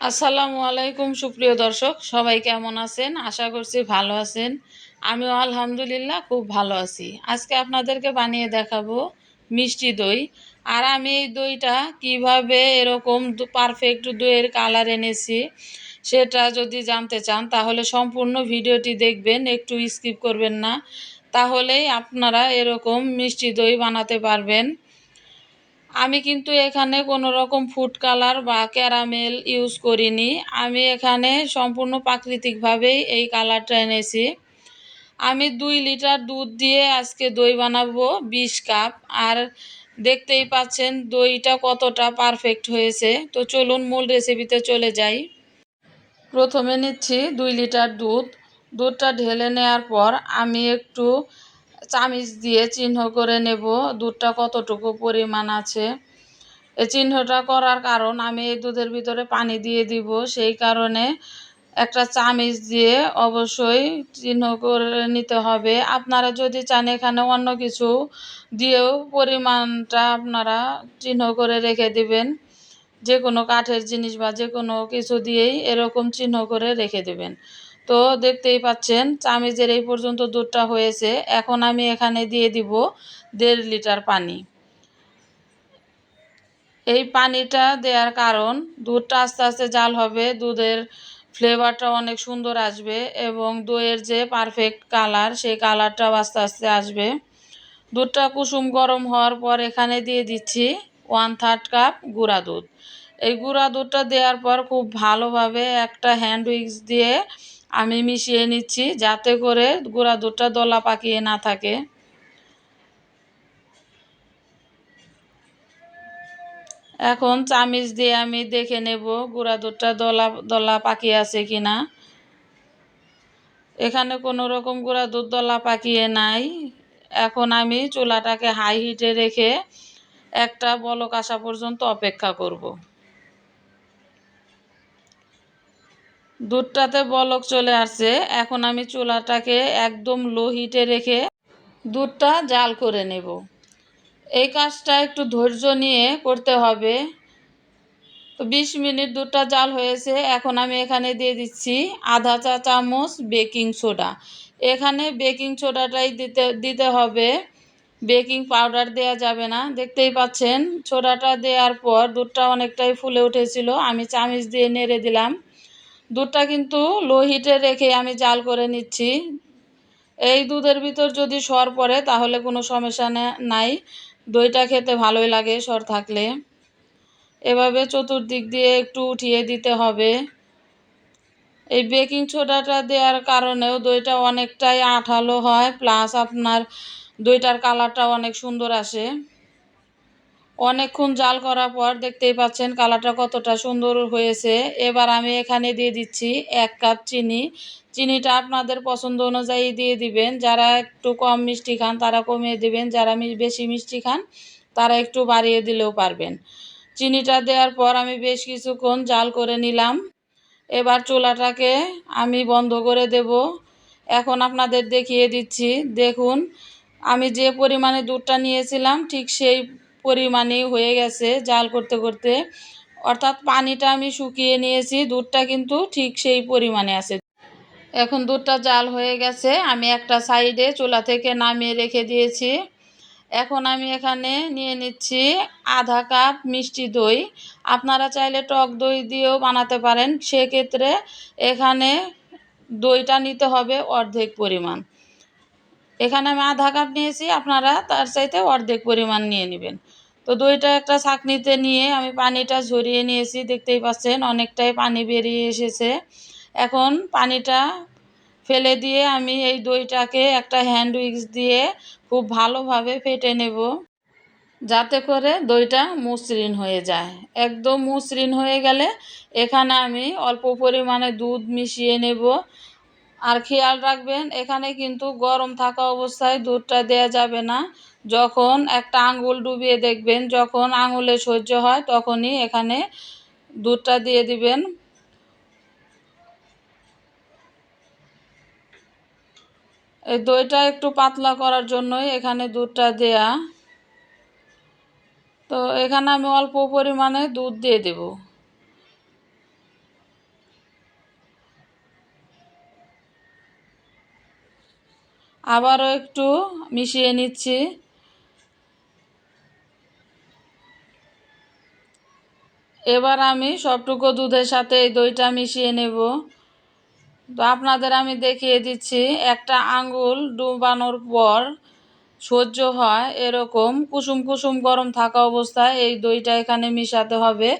আসসালামু আলাইকুম, সুপ্রিয় দর্শক। সবাই কেমন আছেন? আশা করছি ভালো আছেন। আমিও আলহামদুলিল্লাহ খুব ভালো আছি। আজকে আপনাদেরকে বানিয়ে দেখাবো মিষ্টি দই। আর আমি এই দইটা কীভাবে এরকম পারফেক্ট দইয়ের কালার এনেছি, সেটা যদি জানতে চান, তাহলে সম্পূর্ণ ভিডিওটি দেখবেন, একটু স্কিপ করবেন না। তাহলেই আপনারা এরকম মিষ্টি দই বানাতে পারবেন। আমি কিন্তু এখানে কোনো রকম ফুড কালার বা ক্যারামেল ইউজ করিনি। আমি এখানে সম্পূর্ণ প্রাকৃতিকভাবেই এই কালারটা এনেছি। আমি দুই লিটার দুধ দিয়ে আজকে দই বানাবো, বিশ কাপ আর দেখতেই পাচ্ছেন দইটা কতটা পারফেক্ট হয়েছে। তো চলুন মূল রেসিপিতে চলে যাই। প্রথমে নিচ্ছি দুই লিটার দুধ। দুধটা ঢেলে নেওয়ার পর আমি একটু চামিচ দিয়ে চিহ্ন করে নেব। দুধটা কতটুকু পরিমাণ আছে? এই চিহ্নটা করার কারণ আমি এই দুধের ভিতরে পানি দিয়ে দিব। সেই কারণে একটা চামিচ দিয়ে অবশ্যই চিহ্ন করে নিতে হবে। আপনারা যদি চান এখানে অন্য কিছু দিয়েও পরিমাণটা আপনারা চিহ্ন করে রেখে দিবেন। যে কোনো কাঠের জিনিস বা যে কোনো কিছু দিয়েই এরকম চিহ্ন করে রেখে দেবেন। তো দেখতেই পাচ্ছেন, চামিজের এই পর্যন্ত দুধটা হয়েছে। এখন আমি এখানে দিয়ে দিব দেড় লিটার পানি। এই পানিটা দেওয়ার কারণ, দুধটা আস্তে আস্তে জাল হবে, দুধের ফ্লেভারটা অনেক সুন্দর আসবে এবং দইয়ের যে পারফেক্ট কালার, সেই কালারটাও আস্তে আস্তে আসবে। দুধটা কুসুম গরম হওয়ার পর এখানে দিয়ে দিচ্ছি ওয়ান থার্ড কাপ গুঁড়া দুধ। এই গুঁড়া দুধটা দেওয়ার পর খুব ভালোভাবে একটা হ্যান্ড উইক্স দিয়ে আমি মিশিয়ে নিচ্ছি যাতে করে গুঁড়া দুধটা দলা পাকিয়ে না থাকে। এখন চামিচ দিয়ে আমি দেখে নেব গুঁড়া দুধটা দলা দলা পাকিয়ে আছে কি না এখানে কোনো রকম গুঁড়া দুধ দলা পাকিয়ে নাই। এখন আমি চুলাটাকে হাই হিটে রেখে একটা বলক আসা পর্যন্ত অপেক্ষা করব। দুধটাতে বলক চলে আসছে। এখন আমি চুলাটাকে একদম লো হিটে রেখে দুধটা জাল করে নেব। এই কাজটা একটু ধৈর্য নিয়ে করতে হবে। তো বিশ মিনিট দুধটা জাল হয়েছে। এখন আমি এখানে দিয়ে দিচ্ছি আধা চা চামচ বেকিং সোডা। এখানে বেকিং সোডাটাই দিতে দিতে হবে। বেকিং পাউডার দেয়া যাবে না। দেখতেই পাচ্ছেন, সোডাটা দেওয়ার পর দুধটা অনেকটাই ফুলে উঠেছিল। আমি চামচ দিয়ে নেড়ে দিলাম। দুধটা কিন্তু লো হিটে রেখে আমি জাল করে নিচ্ছি। এই দুধের ভিতর যদি সর পড়ে, তাহলে কোনো সমস্যা নাই। দইটা খেতে ভালোই লাগে সর থাকলে। এভাবে চতুর্দিক দিয়ে একটু উঠিয়ে দিতে হবে। এই বেকিং সোডাটা দেওয়ার কারণেও দইটা অনেকটাই আঠালো হয়, প্লাস আপনার দইটার কালারটা অনেক সুন্দর আসে। অনেকক্ষণ জাল করার পর দেখতেই পাচ্ছেন কালারটা কতটা সুন্দর হয়েছে। এবার আমি এখানে দিয়ে দিচ্ছি এক কাপ চিনি। চিনিটা আপনাদের পছন্দ অনুযায়ী দিয়ে দিবেন। যারা একটু কম মিষ্টি খান, তারা কমিয়ে দিবেন। যারা বেশি মিষ্টি খান, তারা একটু বাড়িয়ে দিলেও পারবেন। চিনিটা দেওয়ার পর আমি বেশ কিছুক্ষণ জাল করে নিলাম। এবার চুলাটাকে আমি বন্ধ করে দেব। এখন আপনাদের দেখিয়ে দিচ্ছি। দেখুন, আমি যে পরিমাণে দুধটা নিয়েছিলাম, ঠিক সেই পরিমাণেই হয়ে গেছে জাল করতে করতে। অর্থাৎ পানিটা আমি শুকিয়ে নিয়েছি, দুধটা কিন্তু ঠিক সেই পরিমাণে আছে। এখন দুধটা জাল হয়ে গেছে, আমি একটা সাইডে চুলা থেকে নামিয়ে রেখে দিয়েছি। এখন আমি এখানে নিয়ে নিচ্ছি আধা কাপ মিষ্টি দই। আপনারা চাইলে টক দই দিয়েও বানাতে পারেন। সেক্ষেত্রে এখানে দইটা নিতে হবে অর্ধেক পরিমাণ। এখানে আমি আধা কাপ নিয়েছি, আপনারা তার চাইতে অর্ধেক পরিমাণ নিয়ে নেবেন। তো দইটা একটা ছাঁকনিতে নিয়ে আমি পানিটা ঝরিয়ে নিয়েছি, দেখতেই পাচ্ছেন অনেকটাই পানি বেরিয়ে এসেছে। এখন পানিটা ফেলে দিয়ে আমি এই দইটাকে একটা হ্যান্ড উইক্স দিয়ে খুব ভালোভাবে ফেটে নেব, যাতে করে দইটা মসৃণ হয়ে যায়। একদম মসৃণ হয়ে গেলে এখানে আমি অল্প পরিমাণে দুধ মিশিয়ে নেব। আর খেয়াল রাখবেন, এখানে কিন্তু গরম থাকা অবস্থায় দুধটা দেয়া যাবে না। যখন একটা আঙুল ডুবিয়ে দেখবেন, যখন আঙুলে সহ্য হয়, তখনই এখানে দুধটা দিয়ে দিবেন। এই দইটা একটু পাতলা করার জন্যই এখানে দুধটা দেয়া। তো এখানে আমি অল্প পরিমাণে দুধ দিয়ে দেব। আবারও একটু মিশিয়ে নিচ্ছি। এবার আমি সবটুকু দুধের সাথে এই দইটা মিশিয়ে নেব। তো আপনাদের আমি দেখিয়ে দিচ্ছি, একটা আঙ্গুল ডুবানোর পর সহ্য হয় এরকম কুসুম কুসুম গরম থাকা অবস্থায় এই দইটা এখানে মিশাতে হবে।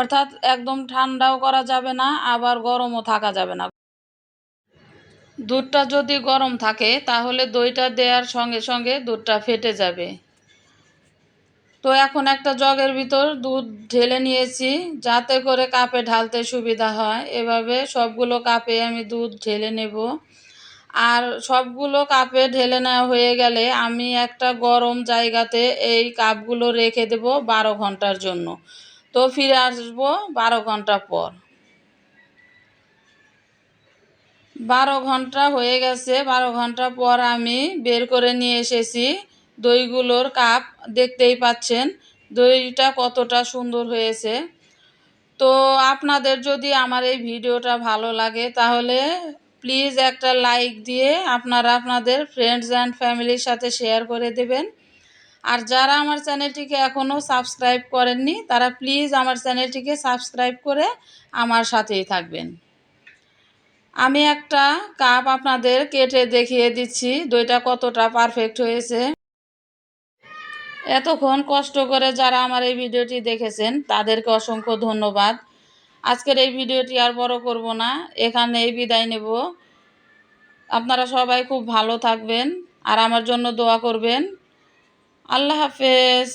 অর্থাৎ একদম ঠান্ডাও করা যাবে না, আবার গরমও থাকা যাবে না। দুধটা যদি গরম থাকে, তাহলে দইটা দেওয়ার সঙ্গে সঙ্গে দুধটা ফেটে যাবে। তো এখন একটা জগের ভিতর দুধ ঢেলে নিয়েছি, যাতে করে কাপে ঢালতে সুবিধা হয়। এভাবে সবগুলো কাপে আমি দুধ ঢেলে নেব। আর সবগুলো কাপে ঢেলে নেওয়া হয়ে গেলে আমি একটা গরম জায়গাতে এই কাপগুলো রেখে দেব বারো ঘণ্টার জন্য। তো ফিরে আসব বারো ঘণ্টা পর। বারো ঘণ্টা হয়ে গেছে, বারো ঘণ্টা পর আমি বের করে নিয়ে এসেছি দইগুলোর কাপ, দেখতেই পাচ্ছেন দইটা কতটা সুন্দর হয়েছে। তো আপনাদের যদি আমার এই ভিডিওটা ভালো লাগে তাহলে প্লিজ একটা লাইক দিয়ে আপনারা আপনাদের ফ্রেন্ডস অ্যান্ড ফ্যামিলির সাথে শেয়ার করে দেবেন। আর যারা আমার চ্যানেলটিকে এখনও সাবস্ক্রাইব করেননি, তারা প্লিজ আমার চ্যানেলটিকে সাবস্ক্রাইব করে আমার সাথেই থাকবেন। আমি একটা কাপ আপনাদের কেটে দেখিয়ে দিচ্ছি। দইটা কতটা পারফেক্ট হয়েছে। এতক্ষণ কষ্ট করে যারা আমার এই ভিডিওটি দেখেছেন, তাদেরকে অসংখ্য ধন্যবাদ। আজকের এই ভিডিওটি আর বড় করব না, এখানেই বিদায় নেব। আপনারা সবাই খুব ভালো থাকবেন আর আমার জন্য দোয়া করবেন। আল্লাহ হাফেজ।